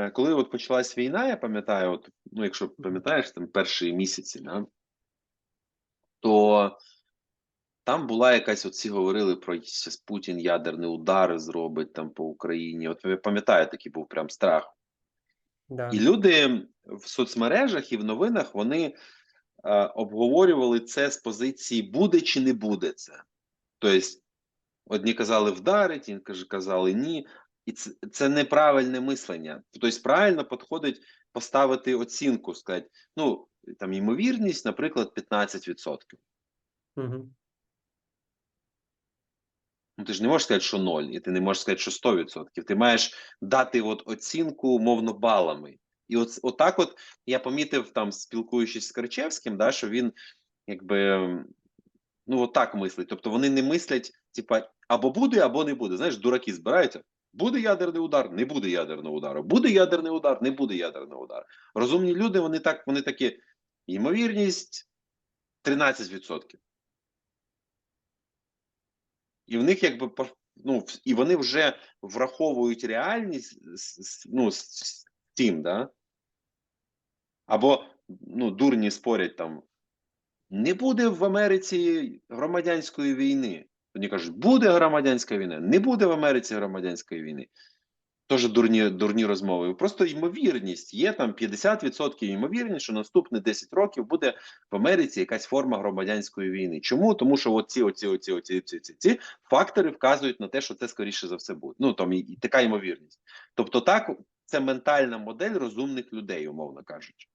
Е, Коли от почалась війна, я пам'ятаю, от, ну, якщо пам'ятаєш, там перші місяці, да, то там була якась, от всі говорили про щас Путін ядерний удар зробить там по Україні. От я пам'ятаю, такий був прям страх. Да. І люди в соцмережах і в новинах вони е, обговорювали це з позиції буде чи не буде це. Тобто, одні казали вдарить, інші казали ні. І це, це неправильне мислення. Тобто, правильно підходить поставити оцінку, сказати, ну, там ймовірність, наприклад, 15%. Мгм. Ну, ти ж не можеш сказати, що 0, і ти не можеш сказати, що 100%. Ти маєш дати от оцінку умовно балами. І от, отак, от я помітив, там, спілкуючись з Карчевським, да, що він якби ну отак мислить. Тобто вони не мислять, типа, або буде, або не буде. Знаєш, дураки збираються. Буде ядерний удар, не буде ядерного удару. Буде ядерний удар, не буде ядерного удару. Розумні люди, вони так, вони такі, ймовірність 13%. І в них якби ну, і вони вже враховують реальність ну, з тим, да? Або ну, дурні спорять там. Не буде в Америці громадянської війни. Вони кажуть, буде громадянська війна, не буде в Америці громадянської війни. Теж дурні, дурні розмови. Просто ймовірність є там 50% ймовірність, що наступні 10 років буде в Америці якась форма громадянської війни. Чому? Тому що оці, оці, оці, оці, оці, оці, ці фактори вказують на те, що це скоріше за все буде. Ну там і, і така ймовірність. Тобто, так це ментальна модель розумних людей, умовно кажучи.